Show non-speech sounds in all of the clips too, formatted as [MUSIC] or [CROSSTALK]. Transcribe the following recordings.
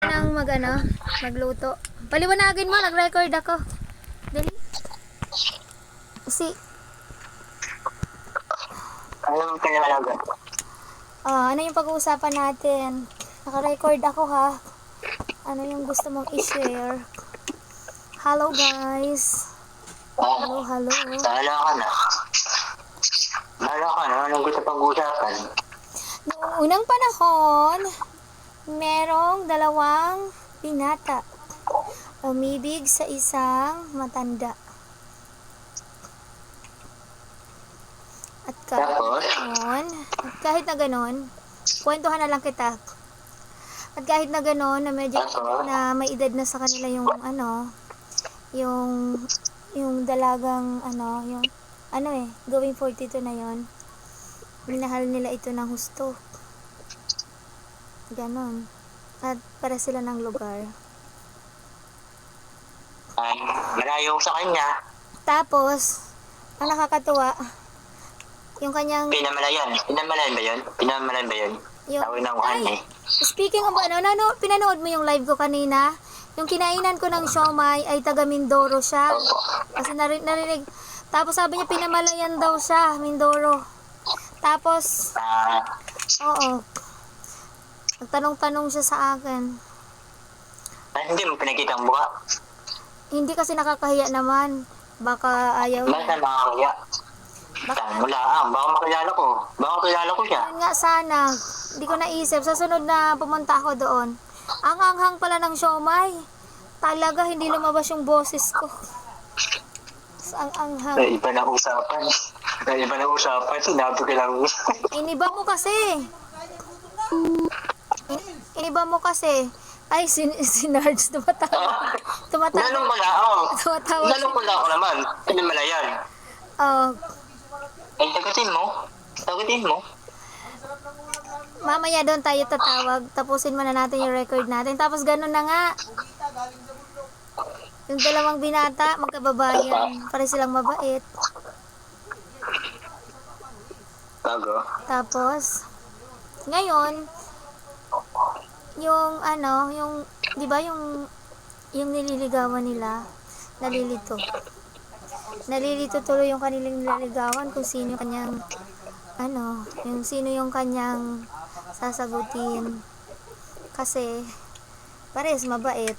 nang mag ano, magluto. Paliwanagin mo, nag-record ako. Dali. Si, Ano ka naman agad? ah, ano yung pag-uusapan natin? Naka-record ako ha. Ano yung gusto mong i-share? Hello guys. Hello, hello. Bahala ka na. Bahala ka na. Anong gusto pag-usapan? Noong unang panahon, merong dalawang binata. Umibig sa isang matanda. At kahit ganon, at kahit na ganon, kwentuhan na lang kita. At kahit na ganon, na medyo na may edad na sa kanila yung ano, yung yung dalagang ano, yung ano eh, going 42 na yon minahal nila ito ng husto. Ganon. At para sila ng lugar. Ay, malayo sa kanya. Tapos, ang nakakatuwa, yung kanyang, Pinamalayan. Pinamalayan ba yun? Pinamalayan ba yun? yung, Tawag ng ay, eh. speaking of ano, ano, pinanood mo yung live ko kanina? Yung kinainan ko ng siomay ay taga Mindoro siya. Kasi nari- narinig. Tapos sabi niya pinamalayan daw siya, Mindoro. Tapos, Ah, oo. Nagtanong-tanong siya sa akin. ay, hindi mo pinakita ang buka. Hindi kasi nakakahiya naman. Baka ayaw Bakit na makakaya? Saan mo lang? Baka makilala ko. Baka makilala ko siya. Yun nga sana. Hindi ko naisip. Sa sunod na pumunta ako doon. Ang anghang pala ng siomay. Talaga hindi lumabas yung boses ko. Ang anghang. Ay, iba na usapan. Ay, iba na usapan. Sinabi ko lang. Iniba mo kasi. Iniba mo kasi. Ay, si, [LAUGHS] si Nards [LAUGHS] tumatawa. Tumatawa. Ganun pala ako. Tumatawa. Ganun pala ako naman. Pinamalayan. Oh, Ay, sagutin mo. Sagutin mo. mamaya doon tayo tatawag. Tapusin muna natin yung record natin. Tapos ganun na nga. Yung dalawang binata, magkababayan. Pare silang mabait. Bago. Tapos, ngayon, yung ano, yung, di ba yung, yung nililigawan nila, nalilito. Nalilito tuloy yung kanilang nililigawan kung sino kanyang, ano, yung sino yung kanyang sasagutin. Kasi, pares mabait.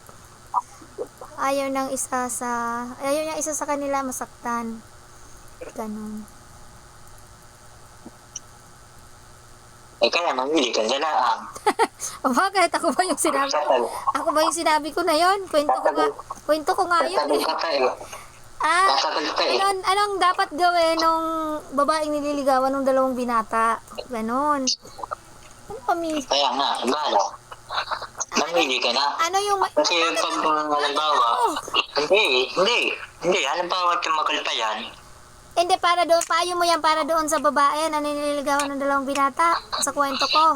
Ayaw ng isa sa, ayaw niya isa sa kanila masaktan. Ganun. Eh, kaya mamili ka na [LAUGHS] lang. O bakit? Ako ba yung sinabi? Ako ba yung sinabi ko na yon? Kwento ko nga, kwento ko nga yun. Eh. pa eh. Ah, eh. anong, anong dapat gawin nung babaeng nililigawan ng dalawang binata? Ganon. Ano kami? Kaya nga, bahala. Mamili ka na. Ano yung... Kasi pag halimbawa, hindi, hindi, hindi, halimbawa tumagal pa yan, Hindi, para doon, payo mo yan para doon sa babae na nililigawan ng dalawang binata sa kwento ko.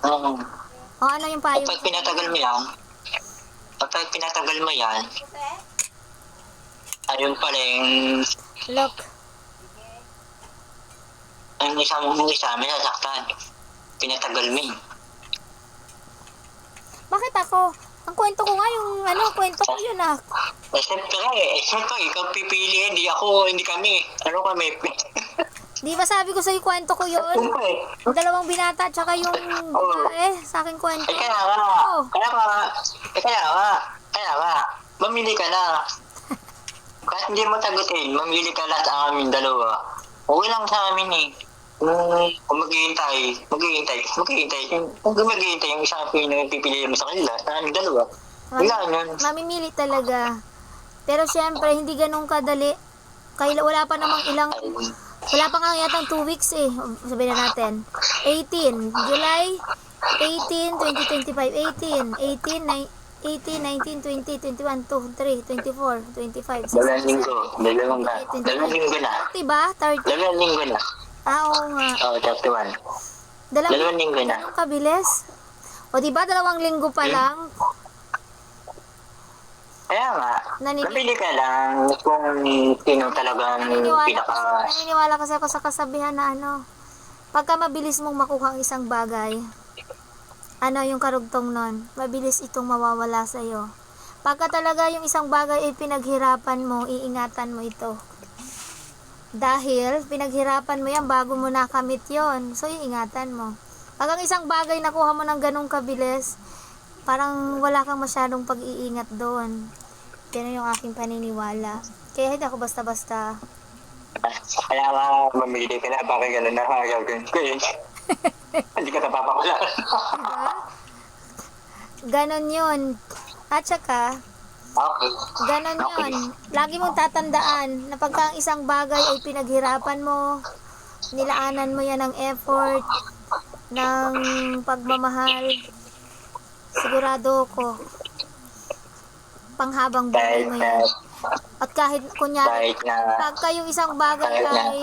um, O ano yung payo? kapag pinatagal mo yan, kapag pinatagal mo yan, ayun pala yung, Look, yung isa mo, yung isa, may nasaktan. Pinatagal mo yun. bakit ako? Ang kwento ko nga yung ano, kwento ko yun ah. Eh, siyempre, eh, siyempre, ikaw pipili, hindi ako, hindi kami. Ano kami? [LAUGHS] Di ba sabi ko sa'yo kwento ko yun? Siyempre. Yung dalawang binata tsaka yung babae sa aking kwento. Eh, kaya nga, Oh. kaya nga, eh, kaya nga, kaya nga, mamili ka na. [LAUGHS] Kahit hindi mo tagutin, mamili ka lahat sa amin dalawa. Okay lang sa amin eh. Kung, kung maghihintay, maghihintay, maghihintay. Kung maghihintay yung isang pinipili mo sa kanila, sa amin dalawa. Wala yun. Mamimili talaga. Pero syempre, hindi ganun kadali. Kaya wala pa namang ilang, wala pa nga yatang 2 weeks eh. Sabihin na natin. 18, July 18, 2025, 18, 18, ni- 18, 19, 20, 21, 2, 3, 24, 25, 26, Dalawang linggo, dalawang ga, dalawang linggo na. Diba? 30. Dalawang linggo na. Ah, oo nga. Oo, oh, 31. Dalawang, Dalawang linggo na. Ganun kabilis? O diba dalawang linggo pa lang? Kaya nga, Nanini- mabili ka lang kung sino talagang Naniniwala, pinaka... kasi, naniniwala kasi ako sa kasabihan na ano, pagka mabilis mong makuha ang isang bagay, ano yung karugtong nun, mabilis itong mawawala sa'yo. Pagka talaga yung isang bagay ay pinaghirapan mo, iingatan mo ito. Dahil pinaghirapan mo yan bago mo nakamit yon So, iingatan mo. Pag ang isang bagay nakuha mo ng ganong kabilis, parang wala kang masyadong pag-iingat doon. Yan yung aking paniniwala. Kaya hindi ako basta-basta. Kaya nga, mamili ka na, bakit gano'n na gagawin ko eh. [LAUGHS] Hindi ka napapakula. Diba? Ganon yun. At saka, okay. ganon yun. Lagi mong tatandaan na pagka ang isang bagay ay pinaghirapan mo, nilaanan mo yan ng effort, ng pagmamahal, sigurado ko, panghabang buhay mo yan. At kahit kunyari, pagka yung isang bagay ay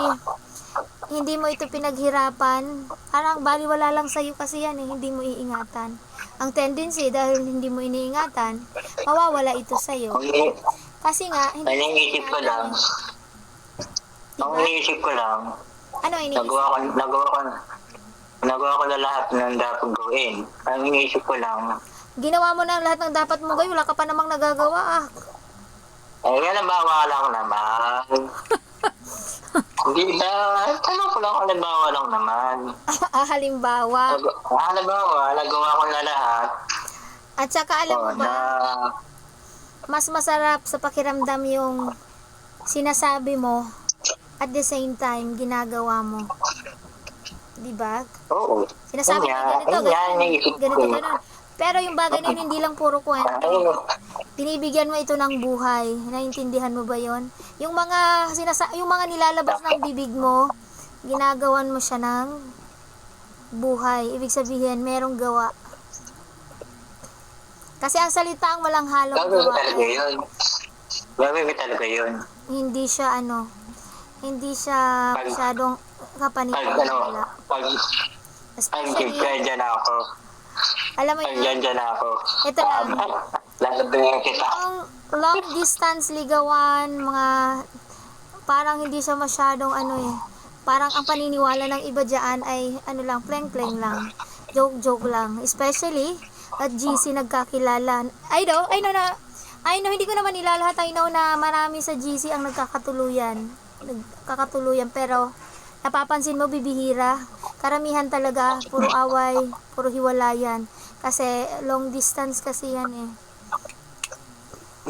hindi mo ito pinaghirapan, parang baliwala lang sa'yo kasi yan eh, hindi mo iingatan. Ang tendency, dahil hindi mo iniingatan, mawawala ito sa'yo. Kasi nga, hindi ang mo iniisip ko lang, ang Diba? iniisip ko lang, Ano iniisip? nagawa ko, nagawa ko, nagawa ko na lahat ng dapat gawin. Ang iniisip ko lang, Ginawa mo na lahat ng dapat mo gawin, wala ka pa namang nagagawa ah. eh, yan ang bawa lang naman. [LAUGHS] Hindi ba? Tanong ko lang halimbawa lang naman. ah, halimbawa. Nag- ah, halimbawa, nagawa ko na lahat. At saka alam mo Oh, ba, na, mas masarap sa pakiramdam yung sinasabi mo at the same time ginagawa mo. 'Di ba? oo. Sinasabi mo ganito, ganito, iniisip ko. ganito. Pero yung bagay na yun, hindi lang puro kwento. Binibigyan mo ito ng buhay. Naintindihan mo ba yon? Yung mga sinasa yung mga nilalabas ng bibig mo, ginagawan mo siya ng buhay. Ibig sabihin, merong gawa. Kasi ang salita ang walang halong gawa. talaga yun. Gagawin talaga yun. Hindi siya ano, hindi siya Pag- masyadong Pag ano, kapaniwala. pag, pag Especially, dyan ako. alam mo Pag yun, dyan ako. ito lang, Lalabayan kita. Long distance ligawan, mga parang hindi siya masyadong ano eh. Parang ang paniniwala ng iba dyan ay ano lang, pleng-pleng lang. Joke-joke lang. Especially at GC nagkakilala. I know, I know na, I know, hindi ko naman nilalahat. I know na marami sa GC ang nagkakatuluyan. Nagkakatuluyan. Pero napapansin mo, bibihira. Karamihan talaga, puro away, puro hiwalayan. Kasi long distance kasi yan eh.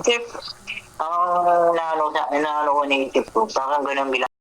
Isip, ang naano, naano ko naisip ko, parang ganun bilang